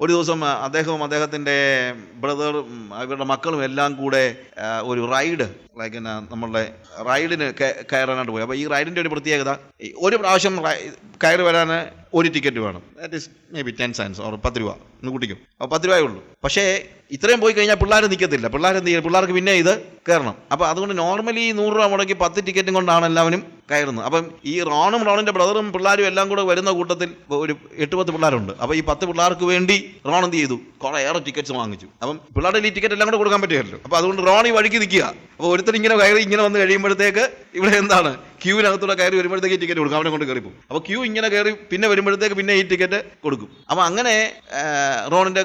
ഒരു ദിവസം അദ്ദേഹവും അദ്ദേഹത്തിന്റെ ബ്രദർ അവരുടെ മക്കളും എല്ലാം കൂടെ ഒരു റൈഡ് ലൈക്ക് എന്നാ നമ്മളുടെ റൈഡിന് കയ- കയറാനായിട്ട് പോയി. അപ്പോൾ ഈ റൈഡിന്റെ ഒരു പ്രത്യേകത ഒരു പ്രാവശ്യം കയറി വരാൻ ഒരു ടിക്കറ്റ് വേണം. That is maybe ten cents or പത്ത് രൂപ. ഒന്ന് കൂട്ടിക്കും. അപ്പോൾ പത്ത് രൂപയേ ഉള്ളൂ. പക്ഷേ ഇത്രയും പോയി കഴിഞ്ഞാൽ പിള്ളേർ നിൽക്കത്തില്ല പിള്ളേർ എന്ത് ചെയ്യും? പിള്ളേർക്ക് പിന്നെ ഇത് കയറണം. അപ്പോൾ അതുകൊണ്ട് നോർമലി നൂറ് രൂപ മുടക്കി പത്ത് ടിക്കറ്റും കൊണ്ടാണ് എല്ലാവരും കയറുന്നത് അപ്പം ഈ റോണും റോണിന്റെ ബ്രദറും പിള്ളേരും എല്ലാം കൂടെ വരുന്ന കൂട്ടത്തിൽ ഒരു എട്ട് പത്ത് പിള്ളേരുണ്ട്. അപ്പം ഈ പത്ത് പിള്ളേർക്ക് വേണ്ടി റോൺ എന്ത് ചെയ്തു? കുറേ ഏറെ ടിക്കറ്റ്സ് വാങ്ങിച്ചു. അപ്പം പിള്ളേരുടെ ഈ ടിക്കറ്റ് എല്ലാം കൂടെ കൊടുക്കാൻ പറ്റുമല്ലോ അപ്പോൾ അതുകൊണ്ട് റോൺ ഈ വഴിക്ക് നിൽക്കുക. അപ്പോൾ ഒരുത്തർ ഇങ്ങനെ കയറി ഇങ്ങനെ വന്ന് കഴിയുമ്പോഴത്തേക്ക് ഇവിടെ എന്താണ്? ക്യൂവിനകത്തൂടെ കയറി വരുമ്പോഴത്തേക്ക് ഈ ടിക്കറ്റ് കൊടുക്കും. അവനെ കൊണ്ട് കയറി പോകും. അപ്പോൾ ക്യൂ ഇങ്ങനെ കയറി പിന്നെ വരുമ്പോഴത്തേക്ക് പിന്നെ ഈ ടിക്കറ്റ് കൊടുക്കും. അപ്പം അങ്ങനെ റോണിന്റെ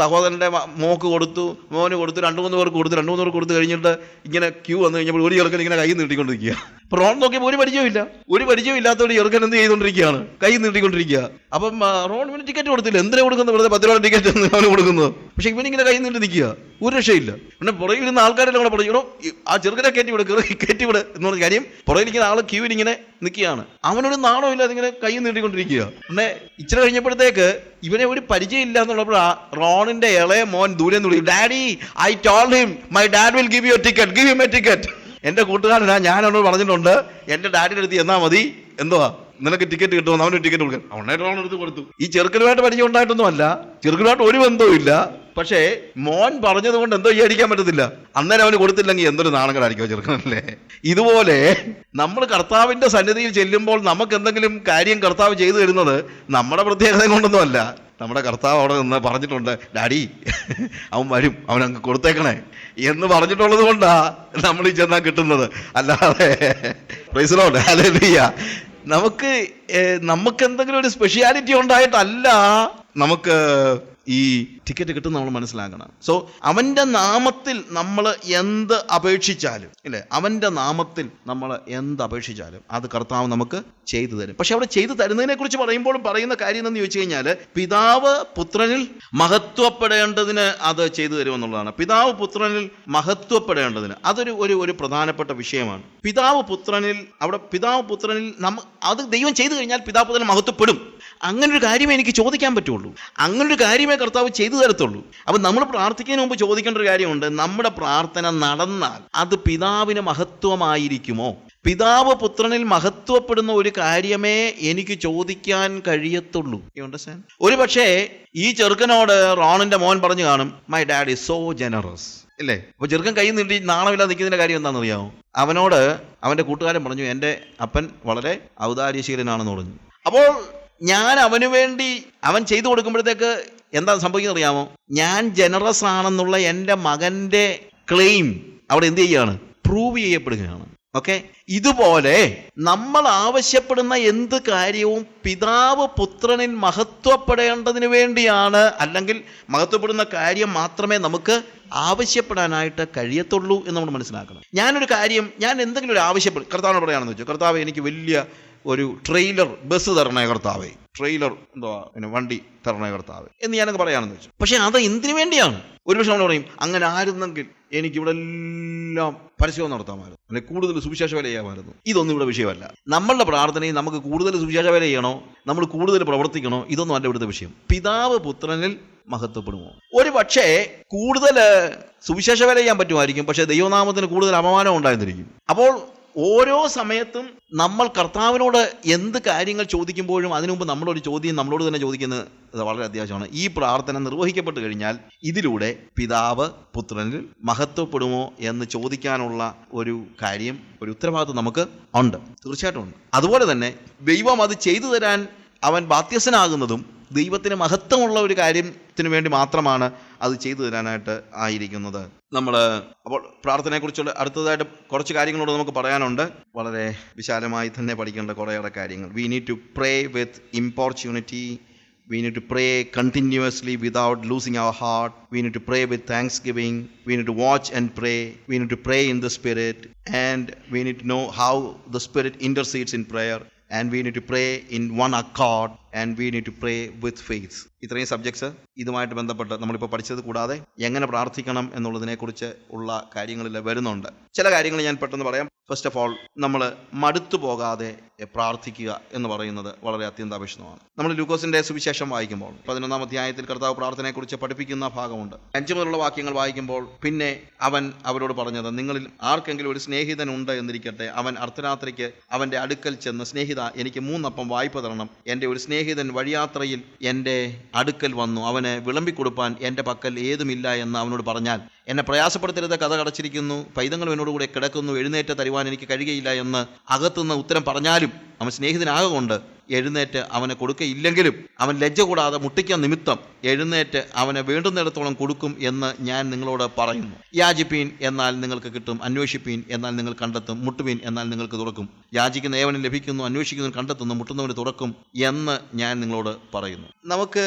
സഹോദരന്റെ മോക്ക് കൊടുത്തു മോന് കൊടുത്തു രണ്ട് മൂന്ന് പേർക്ക് കൊടുത്തു രണ്ട് മൂന്ന് പേർക്ക് കൊടുത്തു കഴിഞ്ഞിട്ട് ഇങ്ങനെ ക്യൂ വന്നു കഴിഞ്ഞപ്പോൾ ഒരു ചെറുക്കൻ ഇങ്ങനെ കൈ നീട്ടിക്കൊണ്ടിരിക്കുക. റോൺ നോക്കിയപ്പോൾ ഒരു പരിചയമില്ല ഒരു പരിചയമില്ലാത്തവർ ചെറുക്കൻ എന്ത് ചെയ്തുകൊണ്ടിരിക്കുകയാണ്? കൈ നീട്ടിക്കൊണ്ടിരിക്കുക. അപ്പം റോൺ ഇവന് ടിക്കറ്റ് കൊടുത്തില്ല. എന്തിനാ കൊടുക്കുന്നത്? വെറുതെ പത്ത് രൂപ ടിക്കറ്റ് അവന് കൊടുക്കുന്നത്. ഇവൻ ഇവനിങ്ങനെ കൈ നീട്ടി നിൽക്കുക. ഒരു രക്ഷയില്ല. പിന്നെ പുറകിൽ ഇരുന്ന ആൾക്കാരെല്ലാം കൂടെ പറഞ്ഞു ആ ചെറുക്കനെ കയറ്റി വിട് കയറി കയറ്റി വിട്. എന്ന് പറഞ്ഞ കാര്യം പുറകിലിരിക്കുന്ന ആൾ ക്യൂവിൽ ഇങ്ങനെ നിൽക്കുകയാണ്. അവനൊരു നാണോ ഇല്ല അതിങ്ങനെ കൈ നീട്ടിക്കൊണ്ടിരിക്കുക. പിന്നെ ഇച്ചിരി കഴിഞ്ഞപ്പോഴത്തേക്ക് ഇവനെ ഒരു പരിചയമില്ല എന്നുള്ളപ്പോൾ റോണിന്റെ ഇളയ മോൻ ദൂരെ നിന്ന് daddy I told him my dad will give you ticket give you my ticket എന്റെ കൂട്ടുകാരനാ ഞാൻ അവനോട് പറഞ്ഞിട്ടുണ്ട്. എന്റെ ഡാഡിയുടെ അടുത്ത് എന്നാ മതി. എന്തുവാ? നിനക്ക് ടിക്കറ്റ് കിട്ടുമെന്ന് അവന് ടിക്കറ്റ് കൊടുക്കാൻ. അവനെ ലോൺ എടുത്ത് കൊടുത്തു. ഈ ചെറുക്കനുമായിട്ട് പരിചയം ഉണ്ടായിട്ടൊന്നും അല്ല ചെറുക്കനുമായിട്ട് ഒരു ബന്ധവും ഇല്ല. പക്ഷേ മോൻ പറഞ്ഞത് കൊണ്ട് എന്തോ ചെയ്യാതിരിക്കാൻ പറ്റത്തില്ല. അന്നേരം അവന് കൊടുത്തില്ലെങ്കിൽ എന്തൊരു നാണങ്ങളായിരിക്കും ചെറുക്കനല്ലേ? ഇതുപോലെ നമ്മൾ കർത്താവിന്റെ സന്നിധിയിൽ ചെല്ലുമ്പോൾ നമുക്ക് എന്തെങ്കിലും കാര്യം കർത്താവ് ചെയ്തു തരുന്നത് നമ്മുടെ പ്രത്യേകത കൊണ്ടൊന്നും അല്ല നമ്മുടെ കർത്താവ് അവിടെ നിന്ന് പറഞ്ഞിട്ടുണ്ട് ഡാഡി അവൻ വരും അവൻ അങ്ങ് കൊടുത്തേക്കണേ. എന്ന് പറഞ്ഞിട്ടുള്ളത് കൊണ്ടാ നമ്മൾ ഈ ചെന്നാൽ കിട്ടുന്നത്. അല്ലാതെ പ്രൈസലോട്ട് അല്ലെയ്യ നമുക്ക് നമുക്ക് എന്തെങ്കിലും ഒരു സ്പെഷ്യാലിറ്റി ഉണ്ടായിട്ടല്ല നമുക്ക് ഈ ടിക്കറ്റ് കിട്ടും നമ്മൾ മനസ്സിലാക്കണം. സോ അവന്റെ നാമത്തിൽ നമ്മൾ എന്ത് അപേക്ഷിച്ചാലും ഇല്ലേ? അവന്റെ നാമത്തിൽ നമ്മൾ എന്ത് അപേക്ഷിച്ചാലും അത് കർത്താവ് നമുക്ക് ചെയ്തു തരും. പക്ഷെ അവിടെ ചെയ്തു തരുന്നതിനെ കുറിച്ച് പറയുമ്പോഴും പറയുന്ന കാര്യം എന്തെന്ന് ചോദിച്ചു കഴിഞ്ഞാൽ പിതാവ് പുത്രനിൽ മഹത്വപ്പെടേണ്ടതിന് അത് ചെയ്തു തരുമെന്നുള്ളതാണ് പിതാവ് പുത്രനിൽ മഹത്വപ്പെടേണ്ടതിന് അതൊരു ഒരു ഒരു പ്രധാനപ്പെട്ട വിഷയമാണ്. പിതാവ് പുത്രനിൽ അവിടെ പിതാവ് പുത്രനിൽ നമ്മ അത് ദൈവം ചെയ്തു കഴിഞ്ഞാൽ പിതാവ് പുത്രൻ മഹത്വപ്പെടും. അങ്ങനൊരു കാര്യമേ എനിക്ക് ചോദിക്കാൻ പറ്റുള്ളൂ. അങ്ങനൊരു ഒരു കാര്യമേ കർത്താവ് ചെയ്തു തരത്തുള്ളൂ. അപ്പം നമ്മൾ പ്രാർത്ഥിക്കുന്നതിന് മുമ്പ് ചോദിക്കേണ്ട ഒരു കാര്യമുണ്ട്. നമ്മുടെ പ്രാർത്ഥന നടന്നാൽ അത് പിതാവിന് മഹത്വമായിരിക്കുമോ? പിതാവ് പുത്രനിൽ മഹത്വപ്പെടുന്ന ഒരു കാര്യമേ എനിക്ക് ചോദിക്കാൻ കഴിയത്തുള്ളൂ. ഒരു പക്ഷേ ഈ ചെറുക്കനോട് റോണിന്റെ മോൻ പറഞ്ഞു കാണും my dad is so generous ഇല്ലേ? അപ്പൊ ചെറുക്കൻ കൈ നീട്ടി നാണമില്ലാതെ നിൽക്കുന്നതിന്റെ കാര്യം എന്താണെന്ന് അറിയാമോ അവനോട് അവന്റെ കൂട്ടുകാരൻ പറഞ്ഞു എന്റെ അപ്പൻ വളരെ ഔദാര്യശീലനാണെന്ന് പറഞ്ഞു. അപ്പോൾ ഞാൻ അവന് വേണ്ടി അവൻ ചെയ്തു കൊടുക്കുമ്പോഴത്തേക്ക് എന്താ സംഭവിക്കുന്നത് അറിയാമോ? ഞാൻ ജനറസ് ആണെന്നുള്ള എന്റെ മകന്റെ ക്ലെയിം അവിടെ എന്ത് ചെയ്യുകയാണ് പ്രൂവ് ചെയ്യപ്പെടുകയാണ്. ഓക്കെ ഇതുപോലെ നമ്മൾ ആവശ്യപ്പെടുന്ന എന്ത് കാര്യവും പിതാവ് പുത്രനിൽ മഹത്വപ്പെടേണ്ടതിന് വേണ്ടിയാണ്. അല്ലെങ്കിൽ മഹത്വപ്പെടുന്ന കാര്യം മാത്രമേ നമുക്ക് ആവശ്യപ്പെടാനായിട്ട് കഴിയത്തുള്ളൂ എന്ന് നമ്മൾ മനസ്സിലാക്കണം. ഞാനൊരു കാര്യം ഞാൻ എന്തെങ്കിലും ഒരു ആവശ്യപ്പെടും കർത്താവിനോട് പറയുകയാണെന്ന് വെച്ചു കർത്താവ് എനിക്ക് വലിയ ഒരു ട്രെയിലർ ബസ് തരണേ കർത്താവേ. ട്രെയിലർ എന്തുവാ പിന്നെ വണ്ടി തരണ കർത്താവ് എന്ന് ഞാനൊക്കെ പറയാണെന്ന് വെച്ചു. പക്ഷെ അത് എന്തിനു വേണ്ടിയാണ്? ഒരു പക്ഷെ നമ്മൾ പറയും അങ്ങനെ ആയിരുന്നെങ്കിൽ എനിക്ക് ഇവിടെ എല്ലാം പരസ്യവും നടത്താമായിരുന്നു. അല്ലെങ്കിൽ കൂടുതൽ സുവിശേഷ വില ചെയ്യാമായിരുന്നു. ഇതൊന്നും ഇവിടെ വിഷയമല്ല. നമ്മളുടെ പ്രാർത്ഥനയിൽ നമുക്ക് കൂടുതൽ സുവിശേഷ വില ചെയ്യണോ? നമ്മൾ കൂടുതൽ പ്രവർത്തിക്കണോ? ഇതൊന്നും അല്ല ഇവിടുത്തെ വിഷയം. പിതാവ് പുത്രനിൽ മഹത്വപ്പെടുമോ? ഒരു പക്ഷേ കൂടുതൽ സുവിശേഷ വില ചെയ്യാൻ പറ്റുമായിരിക്കും. പക്ഷേ ദൈവനാമത്തിന് കൂടുതൽ അപമാനം ഉണ്ടായിരുന്നിരിക്കും അപ്പോൾ ഓരോ സമയത്തും നമ്മൾ കർത്താവിനോട് എന്ത് കാര്യങ്ങൾ ചോദിക്കുമ്പോഴും അതിനു മുമ്പ് നമ്മളൊരു ചോദ്യം നമ്മളോട് തന്നെ ചോദിക്കുന്നത് വളരെ അത്യാവശ്യമാണ്. ഈ പ്രാർത്ഥന നിർവഹിക്കപ്പെട്ട് കഴിഞ്ഞാൽ ഇതിലൂടെ പിതാവ് പുത്രനിൽ മഹത്വപ്പെടുമോ എന്ന് ചോദിക്കാനുള്ള ഒരു കാര്യം ഒരു ഉത്തരവാദിത്വം നമുക്ക് ഉണ്ട്. തീർച്ചയായിട്ടും ഉണ്ട്. അതുപോലെ തന്നെ ദൈവം അത് ചെയ്തു തരാൻ അവൻ ബാധ്യസ്ഥനാകുന്നതും ദൈവത്തിന് മഹത്വമുള്ള ഒരു കാര്യത്തിന് വേണ്ടി മാത്രമാണ് അത് ചെയ്തു തരാനായിട്ട് ആയിരിക്കുന്നത് നമ്മൾ അപ്പോൾ പ്രാർത്ഥനയെക്കുറിച്ചുള്ള അടുത്തതായിട്ട് കുറച്ച് കാര്യങ്ങളോട് നമുക്ക് പറയാനുണ്ട് വളരെ വിശാലമായി തന്നെ പഠിക്കേണ്ട കുറേയേറെ കാര്യങ്ങൾ we need to pray with importunity We need to pray continuously without losing our heart. We need to pray with thanksgiving. We need to watch and pray. We need to pray in the Spirit. And we need to know how the Spirit intercedes in prayer. And we need to pray in one accord. And we need to pray with faith ഇത്രയും subjects ഇതുമായിട്ട് ബന്ധപ്പെട്ട് നമ്മളിപ്പോൾ പഠിച്ചത് കൂടാതെ എങ്ങനെ പ്രാർത്ഥിക്കണം എന്നുള്ളതിനെക്കുറിച്ച് ഉള്ള കാര്യങ്ങളിൽ വരുന്നുണ്ട്. ചില കാര്യങ്ങൾ ഞാൻ പെട്ടെന്ന് പറയാം. ഫസ്റ്റ് ഓഫ് ഓൾ നമ്മൾ മടുത്തു പോകാതെ പ്രാർത്ഥിക്കുക എന്ന് പറയുന്നത് വളരെ അത്യന്താപേക്ഷിതമാണ്. നമ്മൾ ലൂക്കോസിന്റെ സുവിശേഷം വായിക്കുമ്പോൾ പതിനൊന്നാം അധ്യായത്തിൽ കർത്താവ് പ്രാർത്ഥനയെക്കുറിച്ച് പഠിപ്പിക്കുന്ന ഭാഗമുണ്ട്. അഞ്ചു മുതലുള്ള വാക്യങ്ങൾ വായിക്കുമ്പോൾ പിന്നെ അവൻ അവരോട് പറഞ്ഞത് നിങ്ങളിൽ ആർക്കെങ്കിലും ഒരു സ്നേഹിതൻ ഉണ്ട് എന്നിരിക്കട്ടെ അവൻ അർദ്ധരാത്രിക്ക് അവന്റെ അടുക്കൽ ചെന്ന് സ്നേഹിത എനിക്ക് മൂന്നപ്പം വായ്പ തരണം. എന്റെ ഒരു സ്നേഹിതൻ വഴിയാത്രയിൽ എന്റെ അടുക്കൽ വന്നു. അവന് വിളമ്പിക്കൊടുപ്പാൻ എന്റെ പക്കൽ ഏതുമില്ല എന്ന് അവനോട് പറഞ്ഞാൽ എന്നെ പ്രയാസപ്പെടുത്തരുത് കഥ കടച്ചിരിക്കുന്നു പൈതങ്ങൾ എന്നോട് കൂടെ കിടക്കുന്നു എഴുന്നേറ്റ് തരുവാൻ എനിക്ക് കഴിയുകയില്ല എന്ന് അകത്തുനിന്ന് ഉത്തരം പറഞ്ഞാലും അവൻ സ്നേഹിതനാകൊണ്ട് എഴുന്നേറ്റ് അവനെ കൊടുക്കയില്ലെങ്കിലും അവൻ ലജ്ജ കൂടാതെ മുട്ടിക്കാൻ നിമിത്തം എഴുന്നേറ്റ് അവനെ വേണ്ടുന്നിടത്തോളം കൊടുക്കും എന്ന് ഞാൻ നിങ്ങളോട് പറയുന്നു. യാചിപ്പീൻ എന്നാൽ നിങ്ങൾക്ക് കിട്ടും അന്വേഷിപ്പീൻ എന്നാൽ നിങ്ങൾ കണ്ടെത്തും മുട്ടുവീൻ എന്നാൽ നിങ്ങൾക്ക് തുറക്കും. യാചിക്കുന്ന ഏവനും ലഭിക്കുന്നു അന്വേഷിക്കുന്നു കണ്ടെത്തുന്നു മുട്ടുന്നവന് തുറക്കും എന്ന് ഞാൻ നിങ്ങളോട് പറയുന്നു. നമുക്ക്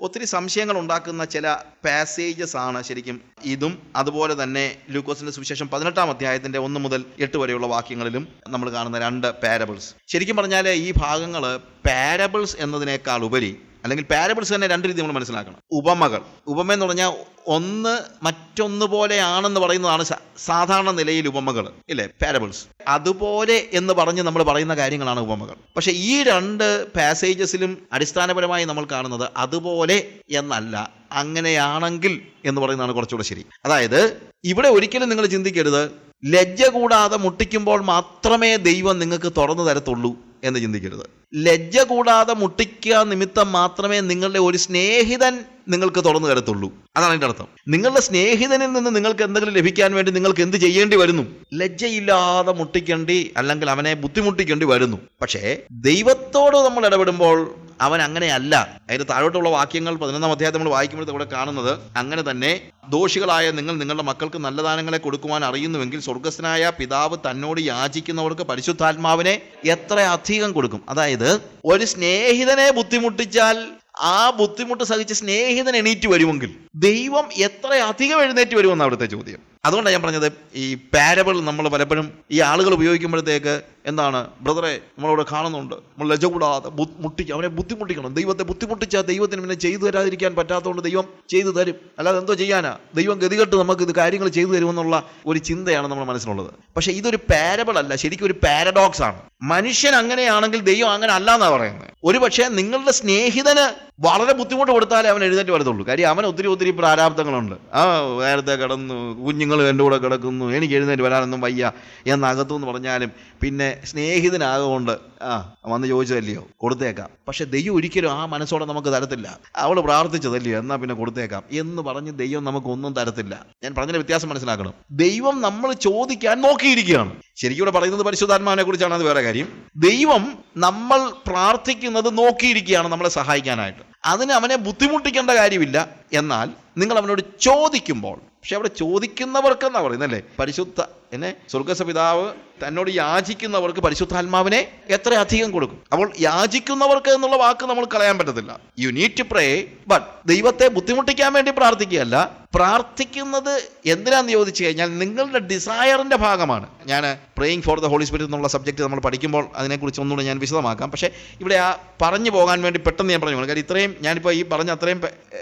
ഒത്തിരി സംശയങ്ങൾ ഉണ്ടാക്കുന്ന ചില പാസേജസ് ആണ് ശരിക്കും ഇതും. അതുപോലെ തന്നെ ലൂക്കോസിന്റെ സുവിശേഷം പതിനെട്ടാം അധ്യായത്തിന്റെ ഒന്ന് മുതൽ എട്ട് വരെയുള്ള വാക്യങ്ങളിലും നമ്മൾ കാണുന്ന രണ്ട് പാരബിൾസ് ശരിക്കും പറഞ്ഞാൽ ഈ ഭാഗങ്ങൾ പാരബിൾസ് എന്നതിനേക്കാൾ ഉപരി അല്ലെങ്കിൽ പാരബിൾസ് തന്നെ രണ്ട് രീതി നമ്മൾ മനസ്സിലാക്കണം. ഉപമകൾ. ഉപമ എന്ന് പറഞ്ഞാൽ ഒന്ന് മറ്റൊന്ന് പോലെയാണെന്ന് പറയുന്നതാണ് സാധാരണ നിലയിൽ ഉപമകൾ ഇല്ലേ? പാരബിൾസ് അതുപോലെ എന്ന് പറഞ്ഞ് നമ്മൾ പറയുന്ന കാര്യങ്ങളാണ് ഉപമകൾ. പക്ഷേ ഈ രണ്ട് പാസേജസിലും അടിസ്ഥാനപരമായി നമ്മൾ കാണുന്നത് അതുപോലെ എന്നല്ല അങ്ങനെയാണെങ്കിൽ എന്ന് പറയുന്നതാണ് കുറച്ചുകൂടെ ശരി. അതായത് ഇവിടെ ഒരിക്കലും നിങ്ങൾ ചിന്തിക്കരുത്. ലജ്ജ കൂടാതെ മുട്ടിക്കുമ്പോൾ മാത്രമേ ദൈവം നിങ്ങൾക്ക് തുറന്നു തരത്തുള്ളൂ. എന്ന് ചിന്തിക്കരുത്. ലജ്ജ കൂടാതെ മുട്ടിക്കുക നിമിത്തം മാത്രമേ നിങ്ങളുടെ ഒരു സ്നേഹിതൻ നിങ്ങൾക്ക് തുറന്നു തരത്തുള്ളൂ. അതാണ് എന്റെ അർത്ഥം. നിങ്ങളുടെ സ്നേഹിതനിൽ നിന്ന് നിങ്ങൾക്ക് എന്തെങ്കിലും ലഭിക്കാൻ വേണ്ടി നിങ്ങൾക്ക് എന്ത് ചെയ്യേണ്ടി വരുന്നു? ലജ്ജയില്ലാതെ മുട്ടിക്കേണ്ടി അല്ലെങ്കിൽ അവനെ ബുദ്ധിമുട്ടിക്കേണ്ടി വരുന്നു. പക്ഷേ ദൈവത്തോട് നമ്മൾ ഇടപെടുമ്പോൾ അവൻ അങ്ങനെയല്ല. അതിന്റെ താഴോട്ടുള്ള വാക്യങ്ങൾ പതിനൊന്നാം അധ്യായം നമ്മൾ വായിക്കുമ്പോൾ ഇവിടെ കാണുന്നത് അങ്ങനെ തന്നെ ദോഷികളായ നിങ്ങൾ നിങ്ങളുടെ മക്കൾക്ക് നല്ല ദാനങ്ങളെ കൊടുക്കുവാൻ അറിയുന്നുവെങ്കിൽ സ്വർഗസ്ഥനായ പിതാവ് തന്നോട് യാചിക്കുന്നവർക്ക് പരിശുദ്ധാത്മാവിനെ എത്ര അധികം കൊടുക്കും? അതായത് ഒരു സ്നേഹിതനെ ബുദ്ധിമുട്ടിച്ചാൽ ആ ബുദ്ധിമുട്ട് സഹിച്ച് സ്നേഹിതൻ എണീറ്റ് വരുമെങ്കിൽ ദൈവം എത്ര അധികം എഴുന്നേറ്റ് വരുമെന്ന് അവിടുത്തെ ചോദ്യം. അതുകൊണ്ടാണ് ഞാൻ പറഞ്ഞത് ഈ പാരബിൾ നമ്മൾ പലപ്പോഴും ഈ ആളുകൾ ഉപയോഗിക്കുമ്പോഴത്തേക്ക് എന്താണ് ബ്രദറെ നമ്മളവിടെ കാണുന്നുണ്ട്. നമ്മൾ ലജ കൂടാതെ മുട്ടിക്കുക അവനെ ബുദ്ധിമുട്ടിക്കണം. ദൈവത്തെ ബുദ്ധിമുട്ടിച്ചാൽ ദൈവത്തിന് പിന്നെ ചെയ്തു തരാതിരിക്കാൻ പറ്റാത്തതുകൊണ്ട് ദൈവം ചെയ്തു തരും. അല്ലാതെ എന്തോ ചെയ്യാനാ? ദൈവം ഗതികെട്ട് നമുക്ക് ഇത് കാര്യങ്ങൾ ചെയ്തു തരുമെന്നുള്ള ഒരു ചിന്തയാണ് നമ്മുടെ മനസ്സിലുള്ളത്. പക്ഷേ ഇതൊരു പാരബിൾ അല്ല. ശരിക്കും ഒരു പാരഡോക്സ് ആണ്. മനുഷ്യൻ അങ്ങനെയാണെങ്കിൽ ദൈവം അങ്ങനെ അല്ല എന്നാണ് പറയുന്നത്. ഒരു പക്ഷേ നിങ്ങളുടെ സ്നേഹിതന് വളരെ ബുദ്ധിമുട്ട് കൊടുത്താലേ അവൻ എഴുന്നേറ്റ് വരത്തുള്ളൂ. കാര്യം അവൻ ഒത്തിരി ഒത്തിരി പ്രാരാബ്ദങ്ങളുണ്ട്. ആ നേരത്തെ കിടന്നു കുഞ്ഞുങ്ങൾ എന്റെ കൂടെ കിടക്കുന്നു എനിക്ക് എഴുന്നേറ്റ് വരാനൊന്നും വയ്യ എന്നകത്തു എന്ന് പറഞ്ഞാലും പിന്നെ സ്നേഹിതനാകൊണ്ട് ആ വന്ന് ചോദിച്ചതല്ലയോ? കൊടുത്തേക്കാം. പക്ഷെ ദൈവം ഒരിക്കലും ആ മനസ്സോടെ നമുക്ക് തരത്തില്ല. അവൾ പ്രാർത്ഥിച്ചതല്ലയോ? എന്നാൽ പിന്നെ കൊടുത്തേക്കാം. എന്ന് പറഞ്ഞ് ദൈവം നമുക്ക് ഒന്നും തരത്തില്ല. ഞാൻ പറഞ്ഞ വ്യത്യാസം മനസ്സിലാക്കണം. ദൈവം നമ്മൾ ചോദിക്കാൻ നോക്കിയിരിക്കുകയാണ്. ശരിക്കും ഇവിടെ പറയുന്നത് പരിശുദ്ധാത്മാവിനെ കുറിച്ചാണ് അത് വേറെ കാര്യം. ദൈവം നമ്മൾ പ്രാർത്ഥിക്കുന്നത് നോക്കിയിരിക്കുകയാണ് നമ്മളെ സഹായിക്കാനായിട്ട്. അതിന് അവനെ ബുദ്ധിമുട്ടിക്കേണ്ട കാര്യമില്ല. എന്നാൽ നിങ്ങൾ അവനോട് ചോദിക്കുമ്പോൾ പക്ഷെ അവിടെ ചോദിക്കുന്നവർക്കെന്നാ പറയുന്നത് അല്ലേ? പരിശുദ്ധ എന്നെ സ്വർഗസപിതാവ് തന്നോട് യാചിക്കുന്നവർക്ക് പരിശുദ്ധാത്മാവിനെ എത്ര അധികം കൊടുക്കും? അപ്പോൾ യാചിക്കുന്നവർക്ക് എന്നുള്ള വാക്ക് നമ്മൾ കളയാൻ പറ്റത്തില്ല. You need to pray but ദൈവത്തെ ബുദ്ധിമുട്ടിക്കാൻ വേണ്ടി പ്രാർത്ഥിക്കുകയല്ല. പ്രാർത്ഥിക്കുന്നത് എന്തിനാന്ന് ചോദിച്ചു കഴിഞ്ഞാൽ നിങ്ങളുടെ ഡിസയറിന്റെ ഭാഗമാണ്. ഞാൻ praying for the holy spirit എന്നുള്ള സബ്ജക്റ്റ് നമ്മൾ പഠിക്കുമ്പോൾ അതിനെക്കുറിച്ച് ഒന്നുകൂടെ ഞാൻ വിശദമാക്കാം. പക്ഷേ ഇവിടെ ആ പറഞ്ഞു പോകാൻ വേണ്ടി പെട്ടെന്ന് ഞാൻ പറഞ്ഞു കാര്യം ഇത്രയും ഞാനിപ്പോൾ ഈ പറഞ്ഞ അത്രയും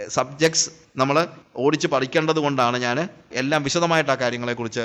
സബ്ജക്ട്സ് നമ്മൾ ഓടിച്ച് പഠിക്കേണ്ടത് കൊണ്ടാണ് ഞാൻ എല്ലാം വിശദമായിട്ട് ആ കാര്യങ്ങളെക്കുറിച്ച്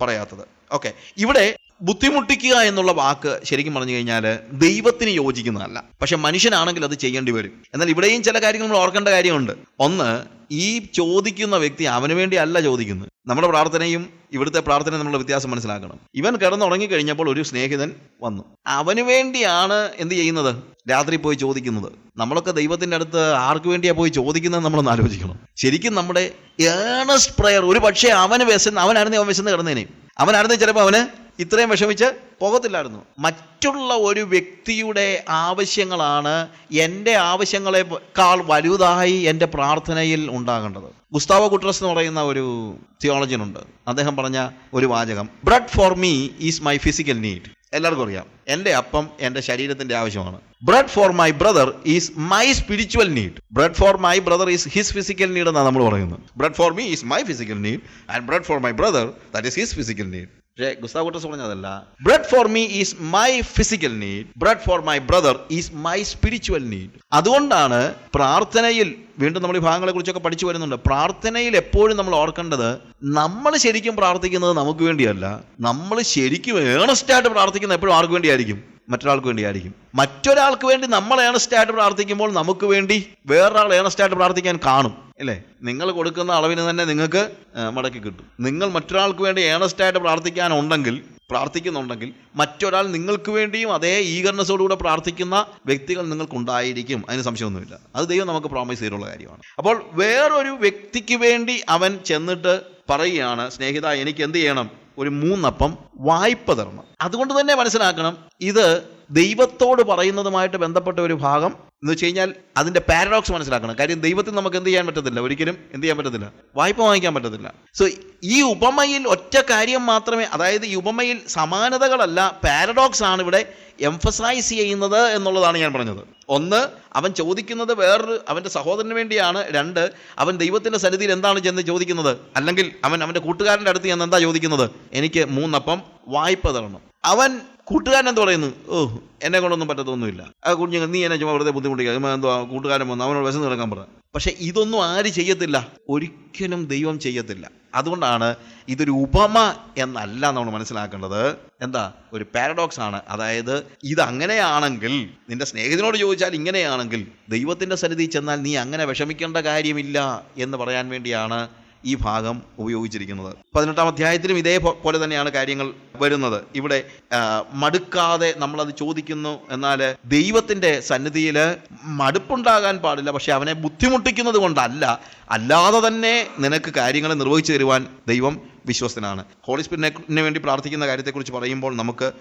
പറയാത്തത്. ഓക്കെ ഇവിടെ ബുദ്ധിമുട്ടിക്കുക എന്നുള്ള വാക്ക് ശരിക്കും പറഞ്ഞു കഴിഞ്ഞാൽ ദൈവത്തിന് യോജിക്കുന്നതല്ല. പക്ഷെ മനുഷ്യനാണെങ്കിൽ അത് ചെയ്യേണ്ടി വരും. എന്നാൽ ഇവിടെയും ചില കാര്യങ്ങൾ നമ്മൾ ഓർക്കേണ്ട കാര്യമുണ്ട്. ഒന്ന് ഈ ചോദിക്കുന്ന വ്യക്തി അവന് വേണ്ടി അല്ല ചോദിക്കുന്നത്. നമ്മുടെ പ്രാർത്ഥനയും ഇവിടുത്തെ പ്രാർത്ഥനയും നമ്മൾ വ്യത്യാസം മനസ്സിലാക്കണം. ഇവൻ കിടന്നുറങ്ങി കഴിഞ്ഞപ്പോൾ ഒരു സ്നേഹിതൻ വന്നു. അവന് വേണ്ടിയാണ് എന്ത് ചെയ്യുന്നത്? രാത്രി പോയി ചോദിക്കുന്നത്. നമ്മളൊക്കെ ദൈവത്തിന്റെ അടുത്ത് ആർക്ക് വേണ്ടിയാ പോയി ചോദിക്കുന്നത് നമ്മളൊന്ന് ആലോചിക്കണം. ശരിക്കും നമ്മുടെ ഏണസ്റ്റ് പ്രയർ ഒരു പക്ഷേ അവന് വിശന്ന് അവനായിരുന്നു അവൻ വിശന്ന് കിടന്നേനെ. അവനായിരുന്നു ചിലപ്പോൾ അവന് ഇത്രയും വിഷമിച്ച് പോകത്തില്ലായിരുന്നു. മറ്റുള്ള ഒരു വ്യക്തിയുടെ ആവശ്യങ്ങളാണ് എന്റെ ആവശ്യങ്ങളെക്കാൾ വലുതായി എന്റെ പ്രാർത്ഥനയിൽ ഉണ്ടാകേണ്ടത്. ഗുസ്താവോ കുട്രസ് എന്ന് പറയുന്ന ഒരു തിയോളജിനുണ്ട് അദ്ദേഹം പറഞ്ഞ ഒരു വാചകം bread for me is my physical need എല്ലാവർക്കും അറിയാം. എന്റെ അപ്പം എന്റെ ശരീരത്തിന്റെ ആവശ്യമാണ്. Bread for my brother is my spiritual need bread for my brother is his physical need എന്നാണ് നമ്മൾ പറയുന്നത്. Bread for me is my physical need and bread for my brother that is his physical need പക്ഷേ Gustav പറഞ്ഞതല്ല bread for me is my physical need bread for my brother is my spiritual need അതുകൊണ്ടാണ് പ്രാർത്ഥനയിൽ വീണ്ടും നമ്മൾ ഈ ഭാഗങ്ങളെ കുറിച്ചൊക്കെ പഠിച്ചു വരുന്നുണ്ട്. പ്രാർത്ഥനയിൽ എപ്പോഴും നമ്മൾ ഓർക്കേണ്ടത് നമ്മൾ ശരിക്കും പ്രാർത്ഥിക്കുന്നത് നമുക്ക് വേണ്ടിയല്ല. നമ്മൾ ശരിക്കും ഏണസ്റ്റായിട്ട് പ്രാർത്ഥിക്കുന്നത് എപ്പോഴും ആർക്ക് വേണ്ടിയായിരിക്കും? മറ്റൊരാൾക്ക് വേണ്ടിയായിരിക്കും. മറ്റൊരാൾക്ക് വേണ്ടി നമ്മൾ ഏണസ്റ്റായിട്ട് പ്രാർത്ഥിക്കുമ്പോൾ നമുക്ക് വേണ്ടി വേറൊരാൾ ഏണസ്റ്റായിട്ട് പ്രാർത്ഥിക്കാൻ കാണും. അല്ലേ? നിങ്ങൾ കൊടുക്കുന്ന അളവിന് തന്നെ നിങ്ങൾക്ക് മടക്കി കിട്ടും. നിങ്ങൾ മറ്റൊരാൾക്ക് വേണ്ടി ഏണസ്റ്റായിട്ട് പ്രാർത്ഥിക്കാനുണ്ടെങ്കിൽ പ്രാർത്ഥിക്കുന്നുണ്ടെങ്കിൽ മറ്റൊരാൾ നിങ്ങൾക്ക് വേണ്ടിയും അതേ ഈഗർനെസ്സോടുകൂടെ പ്രാർത്ഥിക്കുന്ന വ്യക്തികൾ നിങ്ങൾക്കുണ്ടായിരിക്കും. അതിന് സംശയമൊന്നുമില്ല. അത് ദൈവം നമുക്ക് പ്രോമിസ് ചെയ്തിട്ടുള്ള കാര്യമാണ്. അപ്പോൾ വേറൊരു വ്യക്തിക്ക് വേണ്ടി അവൻ ചെന്നിട്ട് പറയുകയാണ് സ്നേഹിത എനിക്ക് എന്ത് ചെയ്യണം? ഒരു മൂന്നപ്പം വായ്പ തരണം. അതുകൊണ്ട് തന്നെ മനസ്സിലാക്കണം ഇത് ദൈവത്തോട് പറയുന്നതുമായിട്ട് ബന്ധപ്പെട്ട ഒരു ഭാഗം എന്ന് വെച്ച് കഴിഞ്ഞാൽ അതിന്റെ പാരഡോക്സ് മനസ്സിലാക്കണം. കാര്യം ദൈവത്തിൽ നമുക്ക് എന്ത് ചെയ്യാൻ പറ്റത്തില്ല? ഒരിക്കലും എന്ത് ചെയ്യാൻ പറ്റത്തില്ല? വായ്പ വാങ്ങിക്കാൻ പറ്റത്തില്ല. സോ ഈ ഉപമയിൽ ഒറ്റ കാര്യം മാത്രമേ അതായത് ഈ ഉപമയിൽ സമാനതകളല്ല പാരഡോക്സ് ആണ് ഇവിടെ എംഫസൈസ് ചെയ്യുന്നത് എന്നുള്ളതാണ് ഞാൻ പറഞ്ഞത്. ഒന്ന് അവൻ ചോദിക്കുന്നത് വേറൊരു അവന്റെ സഹോദരന് വേണ്ടിയാണ്. രണ്ട് അവൻ ദൈവത്തിന്റെ സന്നിധിയിൽ എന്താണ് ചെന്ന് ചോദിക്കുന്നത്? അല്ലെങ്കിൽ അവൻ അവന്റെ കൂട്ടുകാരന്റെ അടുത്ത് ചെന്ന് എന്താ ചോദിക്കുന്നത്? എനിക്ക് മൂന്നപ്പം വായ്പ തരണം. അവൻ കൂട്ടുകാരൻ എന്ത് പറയുന്നു? ഓ എന്നെ കൊണ്ടൊന്നും പറ്റത്തൊന്നുമില്ല. ആ കുഞ്ഞുങ്ങൾ നീ എന്നെ ചുമ്മാ വെറുതെ ബുദ്ധിമുട്ടിക്കുക എന്തോ കൂട്ടുകാരൻ വന്നു അവനോട് വിശന്ന് കിടക്കാൻ പറ പക്ഷെ ഇതൊന്നും ആര് ചെയ്യത്തില്ല. ഒരിക്കലും ദൈവം ചെയ്യത്തില്ല. അതുകൊണ്ടാണ് ഇതൊരു ഉപമ എന്നല്ല നമ്മൾ മനസ്സിലാക്കേണ്ടത്. എന്താ? ഒരു പാരഡോക്സ് ആണ്. അതായത് ഇത് അങ്ങനെയാണെങ്കിൽ നിന്റെ സ്നേഹിതനോട് ചോദിച്ചാൽ ഇങ്ങനെയാണെങ്കിൽ ദൈവത്തിന്റെ സന്നിധി ചെന്നാൽ നീ അങ്ങനെ വിഷമിക്കേണ്ട കാര്യമില്ല എന്ന് പറയാൻ വേണ്ടിയാണ് ഈ ഭാഗം ഉപയോഗിച്ചിരിക്കുന്നത്. പതിനെട്ടാം അധ്യായത്തിലും ഇതേ പോലെ തന്നെയാണ് കാര്യങ്ങൾ വരുന്നത്. ഇവിടെ മടുക്കാതെ നമ്മളത് ചോദിക്കുന്നു എന്നാൽ ദൈവത്തിന്റെ സന്നിധിയിൽ മടുപ്പുണ്ടാകാൻ പാടില്ല പക്ഷെ അവനെ ബുദ്ധിമുട്ടിക്കുന്നത് കൊണ്ടല്ല. അല്ലാതെ തന്നെ നിനക്ക് കാര്യങ്ങൾ നിർവഹിച്ചു തരുവാൻ ദൈവം വിശ്വസ്തനാണ്. ഹോളി സ്പിരിറ്റിനെ വേണ്ടി പ്രാർത്ഥിക്കുന്ന കാര്യത്തെക്കുറിച്ച് പറയുമ്പോൾ നമുക്ക്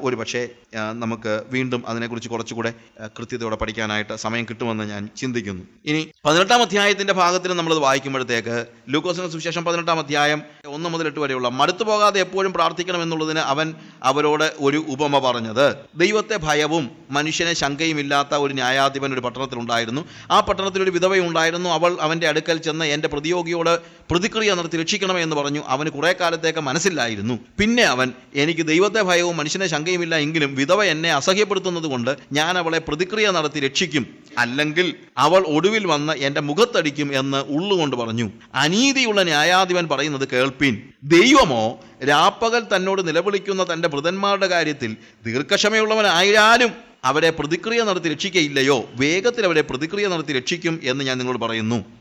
ഒരു പക്ഷേ നമുക്ക് വീണ്ടും അതിനെക്കുറിച്ച് കുറച്ചുകൂടെ കൃത്യതയോടെ പഠിക്കാനായിട്ട് സമയം കിട്ടുമെന്ന് ഞാൻ ചിന്തിക്കുന്നു. ഇനി പതിനെട്ടാം അധ്യായത്തിന്റെ ഭാഗത്തിൽ നമ്മളത് വായിക്കുമ്പോഴത്തേക്ക് ലൂക്കോസിന് സുവിശേഷം പതിനെട്ടാം അധ്യായം ഒന്ന് മുതൽ എട്ട് വരെയുള്ള മടുത്തു പോകാതെ എപ്പോഴും പ്രാർത്ഥിക്കണം എന്നുള്ളതിന് അവൻ അവരോട് ഒരു ഉപമ പറഞ്ഞത്. ദൈവത്തെ ഭയവും മനുഷ്യനെ ശങ്കയുമില്ലാത്ത ഒരു ന്യായാധിപൻ ഒരു പട്ടണത്തിലുണ്ടായിരുന്നു. ആ പട്ടണത്തിൽ ഒരു വിധവയുണ്ടായിരുന്നു. അവൾ അവന്റെ അടുക്കൽ ചെന്ന് എന്റെ പ്രതിയോഗിയോട് പ്രതിക്രിയ നടത്തി രക്ഷിക്കണമേ എന്ന് പറഞ്ഞു. അവന് കുറേ കാലത്തേക്ക് മനസ്സിലായിരുന്നു പിന്നെ അവൻ എനിക്ക് ദൈവത്തെ ഭയവും മനുഷ്യനെ ശങ്കയുമില്ല. എങ്കിലും വിധവ എന്നെ അസഹ്യപ്പെടുത്തുന്നത് കൊണ്ട് ഞാൻ അവളെ പ്രതിക്രിയ നടത്തി രക്ഷിക്കും. അല്ലെങ്കിൽ അവൾ ഒടുവിൽ വന്ന് എന്റെ മുഖത്തടിക്കും എന്ന് ഉള്ളുകൊണ്ട് പറഞ്ഞു. അനീതിയുള്ള ന്യായാധിപൻ പറയുന്നത് കേൾപ്പീൻ. ദൈവമോ രാപ്പകൽ തന്നോട് നിലവിളിക്കുന്ന തന്റെ വൃതന്മാരുടെ കാര്യത്തിൽ ദീർഘക്ഷമയുള്ളവനായാലും അവരെ പ്രതിക്രിയ നടത്തി രക്ഷിക്കയില്ലയോ? വേഗത്തിൽ അവരെ പ്രതിക്രിയ നടത്തി രക്ഷിക്കും എന്ന് ഞാൻ നിങ്ങളോട് പറയുന്നു.